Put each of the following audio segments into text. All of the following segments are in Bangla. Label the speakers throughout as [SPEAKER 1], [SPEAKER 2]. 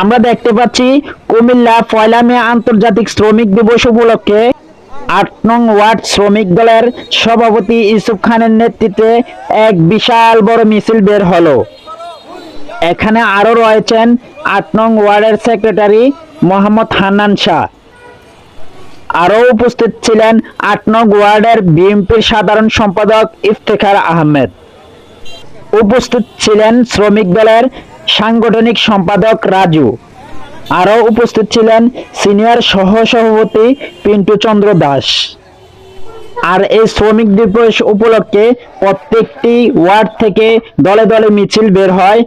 [SPEAKER 1] আমরা দেখতে পাচ্ছি কুমিল্লা পয়লা মে আন্তর্জাতিক শ্রমিক দিবস উপলক্ষে আট নং ওয়ার্ড শ্রমিক দলের সভাপতি ইউসুফ খানের নেতৃত্বে এক বিশাল বড় মিছিল বের হলো। এখানে আরও রয়েছেন আট নং ওয়ার্ডের সেক্রেটারি মোহাম্মদ হান্নান শাহ। আরও উপস্থিত ছিলেন আট নং ওয়ার্ডের বিএনপির সাধারণ সম্পাদক ইফতেখার আহমেদ। উপস্থিত ছিলেন শ্রমিক দলের সাংগঠনিক সম্পাদক রাজু। আরও উপস্থিত ছিলেন সিনিয়র সহ সভাপতি পিন্টু চন্দ্র দাস। আর এই শ্রমিক দিবস উপলক্ষে প্রত্যেকটি ওয়ার্ড থেকে দলে দলে মিছিল বের হয়,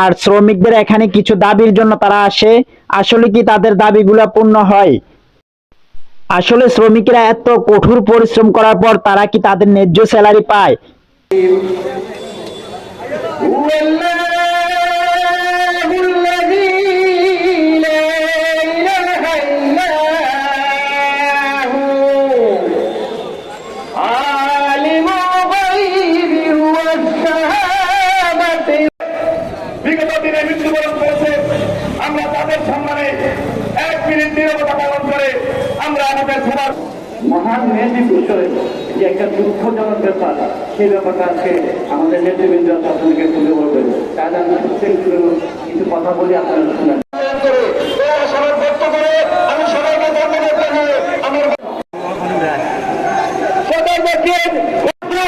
[SPEAKER 1] আর শ্রমিকদের এখানে কিছু দাবির জন্য তারা আসে। আসলে কি তাদের দাবিগুলো পূর্ণ হয়? আসলে শ্রমিকরা এত কঠোর পরিশ্রম করার পর তারা কি তাদের ন্যায্য স্যালারি পায়?
[SPEAKER 2] মৃত্যুবরণ করেছে আমরা তাদের সম্মানে এক মিনিট নিরবতা পালন করে আমরা আমাদের সবার
[SPEAKER 3] মহান নেতৃবৃন্দের যে একটা দুঃখজনক ব্যাপার সেই ব্যাপারটা আজকে আমাদের নেতৃবৃন্দ আপনাদেরকে তুলে বলবে তাহলে আমি কিছু কথা বলি আপনারা শুনেন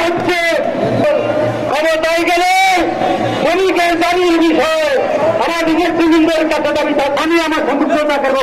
[SPEAKER 2] হচ্ছে বিষয় আমি আমার সম্পূর্ণ করব